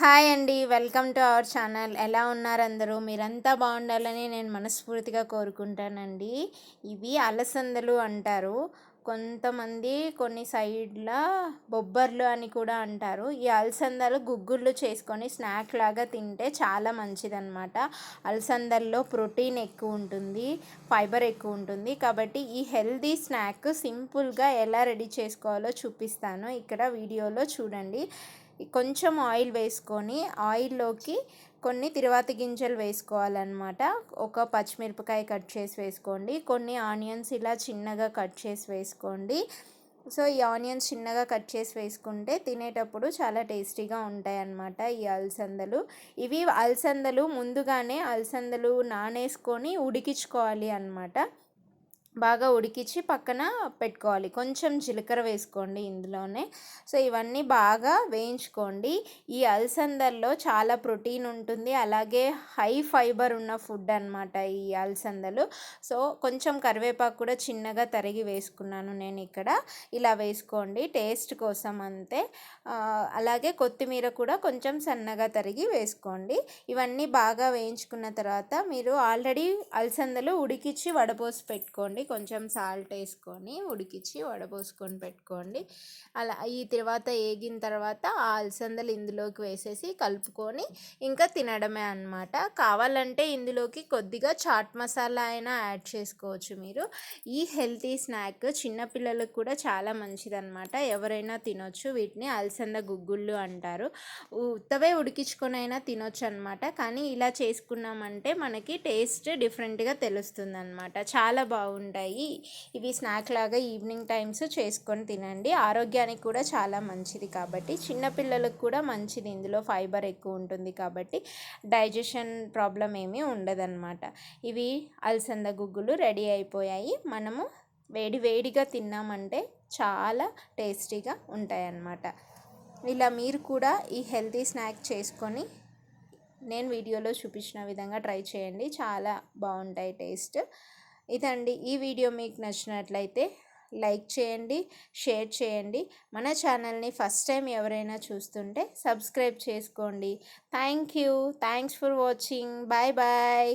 Hi అండి. Welcome to our channel. ఎలా ఉన్నారు అందరూ? మీరంతా బాగుండాలని నేను మనస్ఫూర్తిగా కోరుకుంటానండి. ఇవి అలసందలు అంటారు. కొంతమంది కొన్ని సైడ్ల బొబ్బర్లు అని కూడా అంటారు. ఈ అలసందలు గుగ్గుళ్ళు చేసుకొని స్నాక్ లాగా తింటే చాలా మంచిదన్నమాట. అలసందల్లో ప్రోటీన్ ఎక్కువ ఉంటుంది ఫైబర్ ఎక్కువ ఉంటుంది. కాబట్టి ఈ హెల్దీ స్నాక్ సింపుల్గా ఎలా రెడీ చేసుకోవాలో చూపిస్తాను. ఇక్కడ వీడియోలో చూడండి. కొంచెం ఆయిల్ వేసుకొని ఆయిల్లోకి కొన్ని తిరువాతి గింజలు వేసుకోవాలన్నమాట. ఒక పచ్చిమిరపకాయ కట్ చేసి వేసుకోండి. కొన్ని ఆనియన్స్ ఇలా చిన్నగా కట్ చేసి వేసుకోండి. సో ఈ ఆనియన్స్ చిన్నగా కట్ చేసి వేసుకుంటే తినేటప్పుడు చాలా టేస్టీగా ఉంటాయి అన్నమాట ఈ అలసందలు. ఇవి అలసందలు ముందుగానే అలసందలు నానేసుకొని ఉడికించుకోవాలి అనమాట బాగా ఉడికించి పక్కన పెట్టుకోవాలి. కొంచెం జీలకర్ర వేసుకోండి ఇందులోనే. సో ఇవన్నీ బాగా వేయించుకోండి. ఈ అలసందల్లో చాలా ప్రోటీన్ ఉంటుంది. అలాగే హై ఫైబర్ ఉన్న ఫుడ్ అనమాట ఈ అలసందలు. సో కొంచెం కరివేపాకు కూడా చిన్నగా తరిగి వేసుకున్నాను నేను ఇక్కడ. ఇలా వేసుకోండి. టేస్ట్ కోసం అంతే. అలాగే కొత్తిమీర కూడా కొంచెం సన్నగా తరిగి వేసుకోండి. ఇవన్నీ బాగా వేయించుకున్న తర్వాత మీరు ఆల్రెడీ అలసందలు ఉడికించి వడపోసి పెట్టుకోండి. కొంచెం సాల్ట్ వేసుకొని ఉడికించి వడపోసుకొని పెట్టుకోండి. అలా ఈ తర్వాత ఏగిన తర్వాత ఆ అలసందలు ఇందులోకి వేసేసి కలుపుకొని ఇంకా తినడమే అనమాట కావాలంటే ఇందులోకి కొద్దిగా చాట్ మసాలా అయినా యాడ్ చేసుకోవచ్చు మీరు. ఈ హెల్తీ స్నాక్ చిన్నపిల్లలకు కూడా చాలా మంచిదన్నమాట. ఎవరైనా తినొచ్చు. వీటిని అలసంద గుగ్గుళ్ళు అంటారు. ఉత్తవే ఉడికించుకొని అయినా తినొచ్చు అనమాట కానీ ఇలా చేసుకున్నామంటే మనకి టేస్ట్ డిఫరెంట్గా తెలుస్తుంది అనమాట చాలా బాగుంది ఉంటాయి. ఇవి స్నాక్ లాగా ఈవినింగ్ టైమ్స్ చేసుకొని తినండి. ఆరోగ్యానికి కూడా చాలా మంచిది కాబట్టి చిన్నపిల్లలకు కూడా మంచిది. ఇందులో ఫైబర్ ఎక్కువ ఉంటుంది కాబట్టి డైజెషన్ ప్రాబ్లం ఏమీ ఉండదన్నమాట. ఇవి అలసంద గుగ్గులు రెడీ అయిపోయాయి. మనము వేడి వేడిగా తిన్నామంటే చాలా టేస్టీగా ఉంటాయన్నమాట. ఇలా మీరు కూడా ఈ హెల్తీ స్నాక్ చేసుకొని నేను వీడియోలో చూపించిన విధంగా ట్రై చేయండి. చాలా బాగుంటాయి టేస్ట్. ఇదండి ఈ వీడియో మీకు నచ్చినట్లయితే లైక్ చేయండి షేర్ చేయండి. మన ఛానల్ని ఫస్ట్ టైం ఎవరైనా చూస్తుంటే సబ్స్క్రైబ్ చేసుకోండి. Thank you. Thanks for watching. Bye bye.